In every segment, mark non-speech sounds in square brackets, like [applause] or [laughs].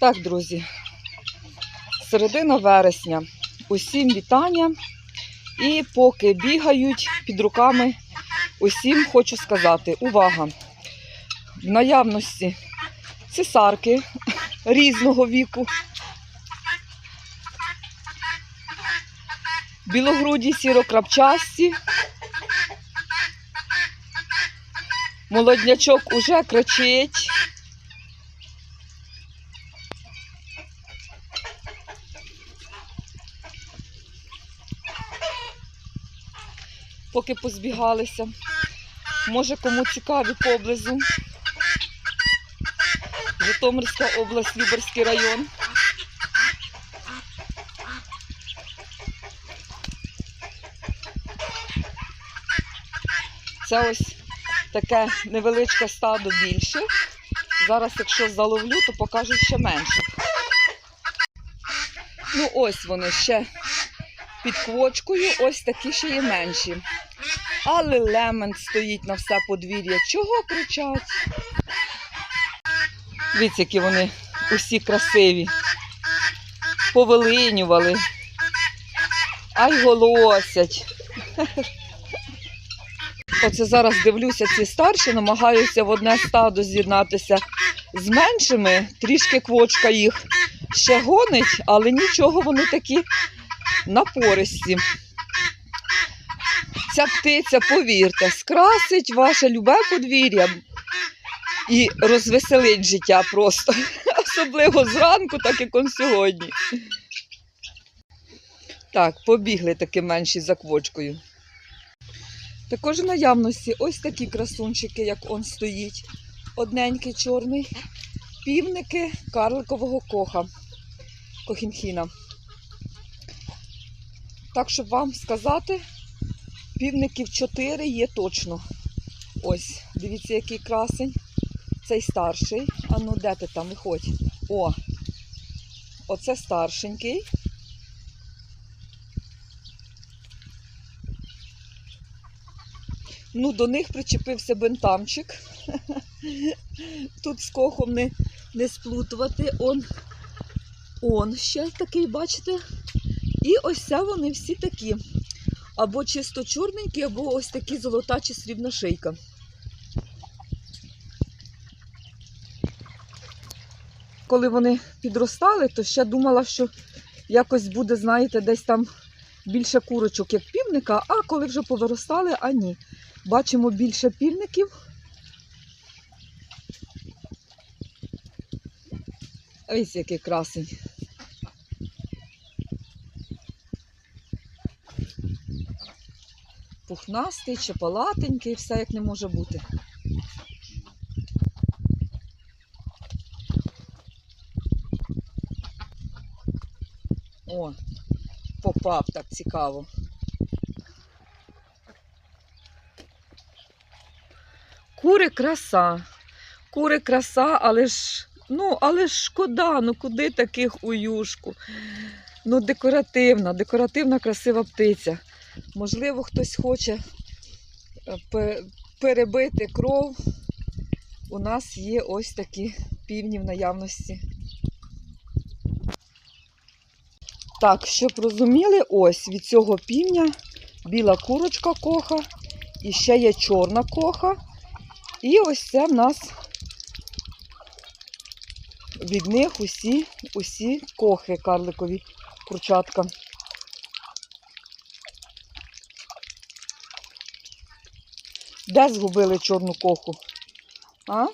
Так, друзі, середина вересня. Усім вітання. І поки бігають під руками, усім хочу сказати: увага! В наявності цесарки різного віку, білогруді сірокрапчасті. Молоднячок уже кричить. Поки позбігалися. Може, кому цікаві поблизу. Житомирська область, Люберський район. Це ось таке невеличке стадо більше. Зараз, якщо заловлю, то покажу ще менше. Ну, ось вони ще під квочкою, ось такі ще є менші. Але лемент стоїть на все подвір'я. Чого кричать? Дивіться, які вони усі красиві. Повилинювали. Ай голосять. Оце зараз дивлюся, ці старші намагаються в одне стадо з'єднатися з меншими. Трішки квочка їх ще гонить, але нічого вони такі напористі. Ця птиця, повірте, скрасить ваше любе подвір'я і розвеселить життя просто. [laughs] Особливо зранку, так як он сьогодні. Так, побігли таки менші за квочкою. Також в наявності ось такі красунчики, як он стоїть. Одненький чорний, півники карликового коха, кохінхіна. Так, щоб вам сказати, півників 4 є точно. Ось, дивіться, який красень. Цей старший. А ну де ти там виходь? О! Оце старшенький. Ну, до них причепився бентамчик. [laughs] Тут з кохом не, не сплутувати. Он, он ще такий, бачите? І ось вони всі такі. Або чисто чорненькі, або ось такі золота чи срібна шийка. Коли вони підростали, то ще думала, що якось буде, знаєте, десь там більше курочок, як півника, а коли вже повиростали, а ні. Бачимо більше півників. Ось який красень. Пухнастий, чепалатенький, все як не може бути. О, попав так цікаво. Кури краса. Кури краса, але ж, ну, але ж шкода, ну куди таких у юшку? Ну, декоративна, декоративна, красива птиця. Можливо, хтось хоче е, перебити кров. У нас є ось такі півні в наявності. Так, щоб розуміли, ось від цього півня біла курочка коха, і ще є чорна коха. І ось це в нас від них усі, усі кохи карликові курчатка. Де згубили чорну коху? А?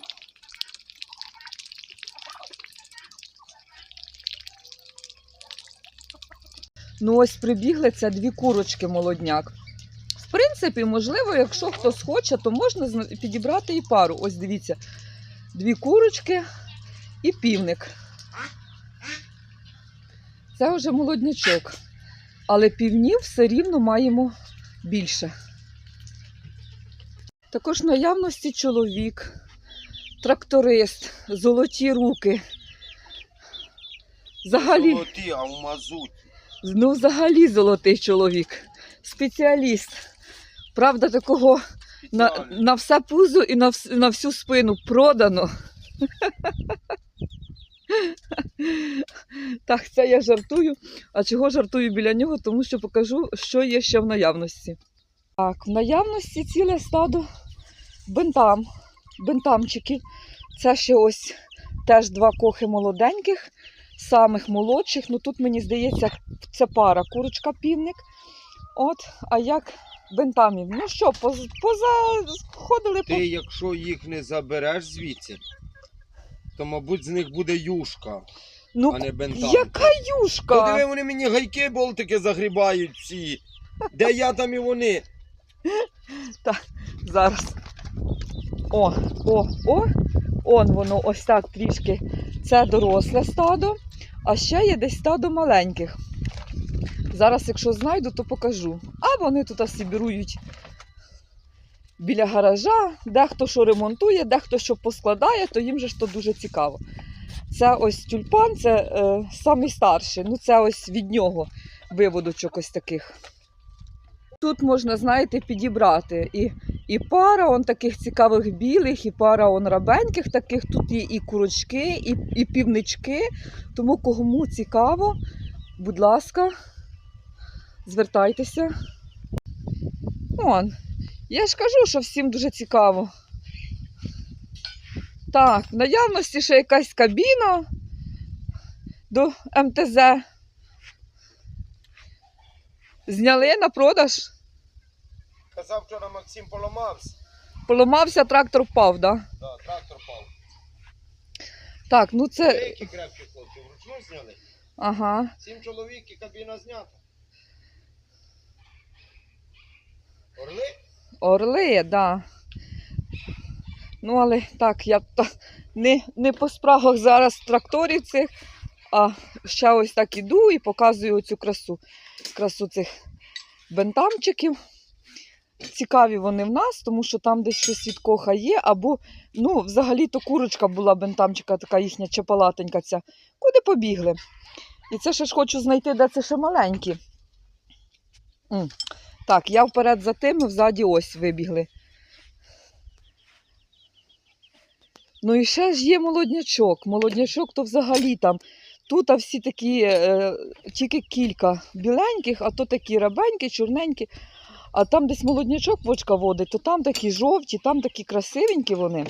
Ну, ось прибігли це дві курочки молодняк. В принципі, можливо, якщо хтось хоче, то можна підібрати і пару. Ось дивіться, дві курочки і півник. Це вже молоднячок. Але півнів все рівно маємо більше. Також в наявності чоловік, тракторист, золоті руки. Взагалі, Золоті, а в мазуті. ну, взагалі золотий чоловік, спеціаліст. Правда, такого на, Спеціально. на все пузо і на, вс- на всю спину продано. Так, це я жартую. А чого жартую біля нього? Тому що покажу, що є ще в наявності. Так, в наявності ціле стадо бентам, бентамчиків. Це ще ось теж два кохи молоденьких, самих молодших. Ну тут, мені здається, це пара, курочка півник. От, а як бентамів. Ну що, поза ходили по. Ти, якщо їх не забереш звідси, то, мабуть, з них буде юшка, Ну, а не бентам. яка юшка? Подиви, вони мені гайки болтики загрібають всі. Де я там і вони? Зараз. О, о, о. Он воно ось так трішки. Це доросле стадо, а ще є десь стадо маленьких. Зараз, якщо знайду, то покажу. А вони тут собірують біля гаража, дехто що ремонтує, дехто що поскладає, то їм же ж то дуже цікаво. Це ось тюльпан, це е, самий. Ну, це ось від нього виводочок ось таких. Тут можна, знаєте, підібрати і і пара он таких цікавих білих, і пара он рабеньких таких. Тут є і курочки, і, і півнички. Тому кому цікаво, будь ласка, звертайтеся. Он. Я ж кажу, що всім дуже цікаво. Так, в наявності ще якась кабіна до МТЗ. Зняли на продаж. Казав вчора Максим поламався. Поламався, трактор впав, да? Да, трактор пав. Так, ну це. Деякі крепкі хлопці вручну зняли. Ага. Сім чоловік і кабіна знята. Орли? Орли, да. Ну, але так, я та, не, не по справах зараз тракторів цих, а ще ось так іду і показую цю красу. Красу цих бентамчиків. Цікаві вони в нас, тому що там десь щось від коха є, або, ну, взагалі-то курочка була бентамчика, така їхня чапалатенька ця. Куди побігли? І це ще ж хочу знайти, де це ще маленькі. Так, я вперед за тими, взаді ось вибігли. Ну і ще ж є молоднячок. Молоднячок то взагалі там. Тут всі такі, е, тільки кілька біленьких, а то такі рабенькі, чорненькі. А там десь молоднячок бочка водить, то там такі жовті, там такі красивенькі вони.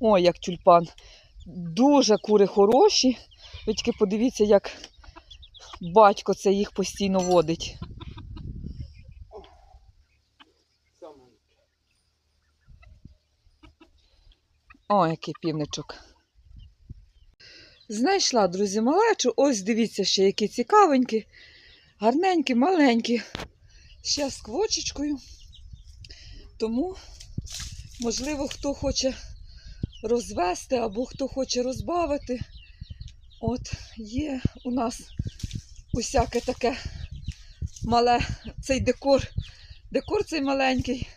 Ой, як тюльпан. Дуже кури хороші. Ви тільки подивіться, як батько це їх постійно водить. О, який півничок. Знайшла, друзі, малечу. Ось дивіться ще, які цікавенькі, гарненькі, маленькі. Ще з квочечкою. Тому, можливо, хто хоче розвести або хто хоче розбавити. От є у нас усяке таке мале, цей декор. Декор цей маленький.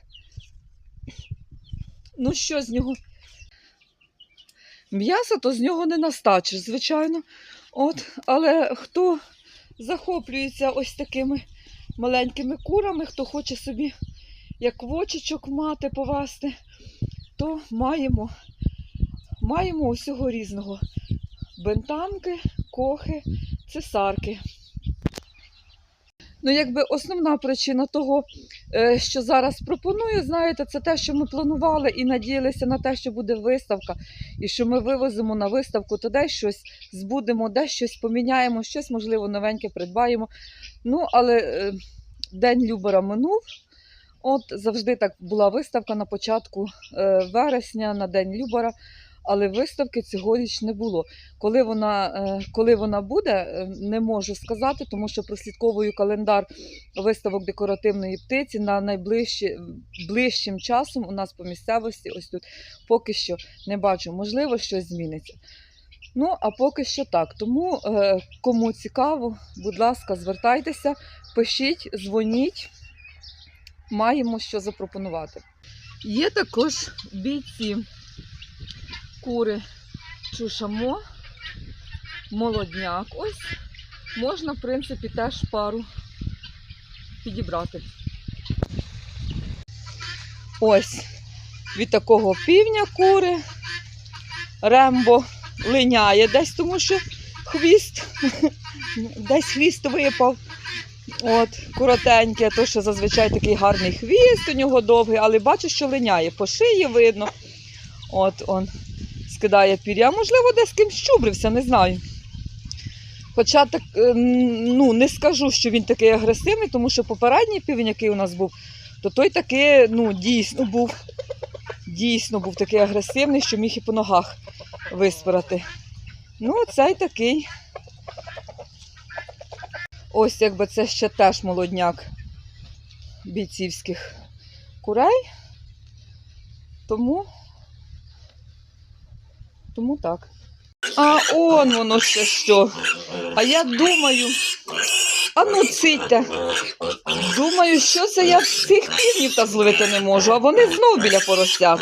Ну, що з нього? М'яса то з нього не настачиш, звичайно. От, але хто захоплюється ось такими маленькими курами, хто хоче собі як вочечок мати повести, то маємо, маємо усього різного. Бентамки, кохи, цесарки. Ну, якби основна причина того, е, що зараз пропоную, знаєте, це те, що ми планували і надіялися на те, що буде виставка, і що ми вивеземо на виставку, то десь щось збудемо, десь щось поміняємо, щось, можливо, новеньке придбаємо. Ну, але е, день Любера минув. От завжди так була виставка на початку е, вересня, на День Любера, але виставки цьогоріч не було. Коли вона, е, коли вона буде, е, не можу сказати, тому що прослідковую календар виставок декоративної птиці на найближчі, ближчим часом у нас по місцевості, ось тут поки що не бачу. Можливо, щось зміниться. Ну, а поки що так. Тому, е, кому цікаво, будь ласка, звертайтеся, пишіть, дзвоніть. Маємо що запропонувати. Є також бійці кури чушамо, молодняк. Ось можна, в принципі, теж пару підібрати. Ось від такого півня кури. рембо линяє десь, тому що хвіст, [laughs] десь хвіст випав. От, коротенький, то що зазвичай такий гарний хвіст у нього довгий, але бачу, що линяє. По шиї видно. От он скидає пір'я. Можливо, десь з кимсь чубрився, не знаю. Хоча так, е, ну, не скажу, що він такий агресивний, тому що попередній півень, який у нас був, то той таки ну, дійсно був дійсно був такий агресивний, що міг і по ногах виспирати. Ну, цей такий. Ось якби це ще теж молодняк бійцівських курей. Тому, тому так. А он воно ще що. А я думаю, а ну цитьте. Думаю, що це я цих півнів та зловити не можу, а вони знов біля поросят.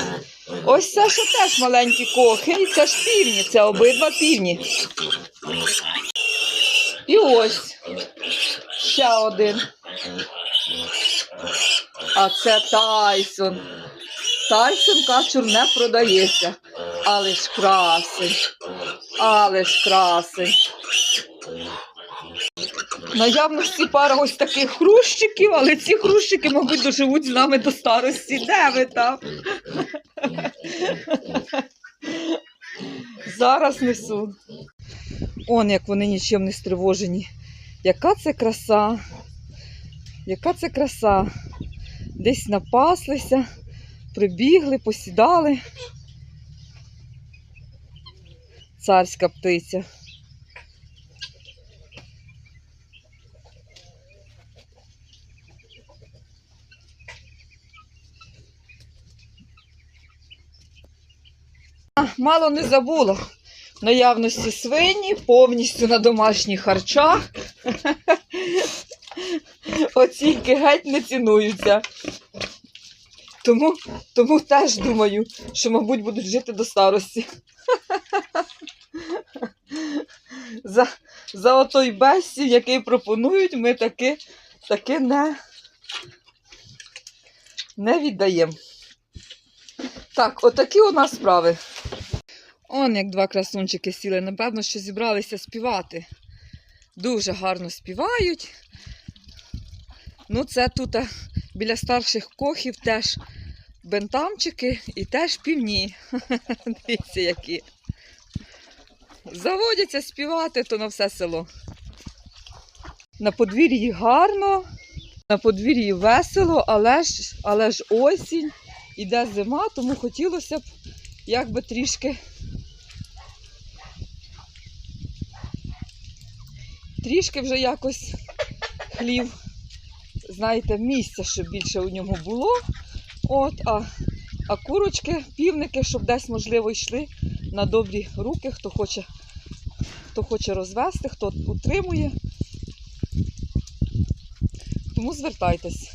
Ось це що теж маленькі кохи, і це ж півні, це обидва півні. І ось ще один. А це Тайсон. Тайсон качур не продається. Але ж красень. Але ж красень. Наявності пара ось таких хрущиків, але ці хрущики, мабуть, доживуть з нами до старості. Де ви там? Зараз несу. Он як вони нічим не стривожені. Яка це краса? Яка це краса? Десь напаслися, прибігли, посідали. Царська птиця. Мало не забула. Наявності свині, повністю на домашніх харчах. [laughs] Оцінки геть не цінуються. Тому, тому теж думаю, що, мабуть, будуть жити до старості. [laughs] За, за отой безсів, який пропонують, ми таки, таки не, не віддаємо. Так, отакі у нас справи. Он як два красунчики сіли, напевно, що зібралися співати. Дуже гарно співають. Ну, це тут біля старших кохів теж бентамчики і теж півні. [laughs] Дивіться, які. Заводяться співати, то на все село. На подвір'ї гарно, на подвір'ї весело, але ж, але ж осінь, іде зима, тому хотілося б якби трішки. Трішки вже якось хлів, знаєте, місця, щоб більше у ньому було. От, а, а курочки, півники, щоб десь, можливо, йшли на добрі руки, хто хоче, хто хоче розвести, хто утримує. Тому звертайтесь.